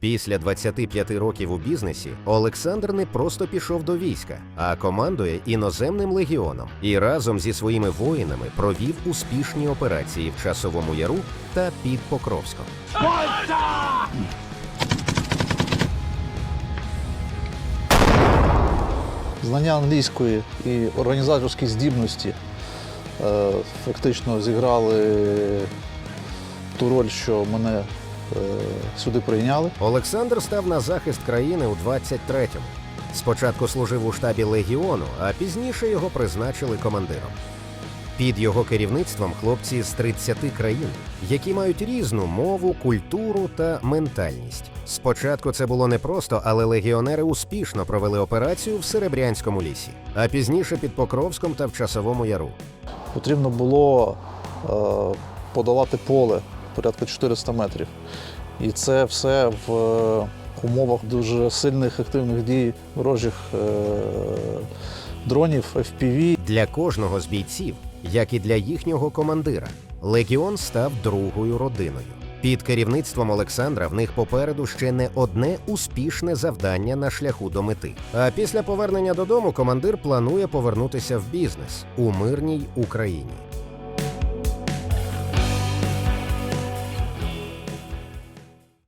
Після 25 років у бізнесі Олександр не просто пішов до війська, а командує іноземним легіоном і разом зі своїми воїнами провів успішні операції в часовому яру та під Покровськом. Знання англійської і організаторські здібності е, фактично зіграли ту роль, що мене сюди прийняли. Олександр став на захист країни у 23-му. Спочатку служив у штабі легіону, а пізніше його призначили командиром. Під його керівництвом хлопці з 30 країн, які мають різну мову, культуру та ментальність. Спочатку це було непросто, але легіонери успішно провели операцію в Серебрянському лісі, а пізніше під Покровськом та в Часовому Яру. Потрібно було е, подолати поле порядка 400 метрів. І це все в е, умовах дуже сильних активних дій ворожих е, дронів, FPV. Для кожного з бійців, як і для їхнього командира, легіон став другою родиною. Під керівництвом Олександра в них попереду ще не одне успішне завдання на шляху до мети. А після повернення додому командир планує повернутися в бізнес у мирній Україні.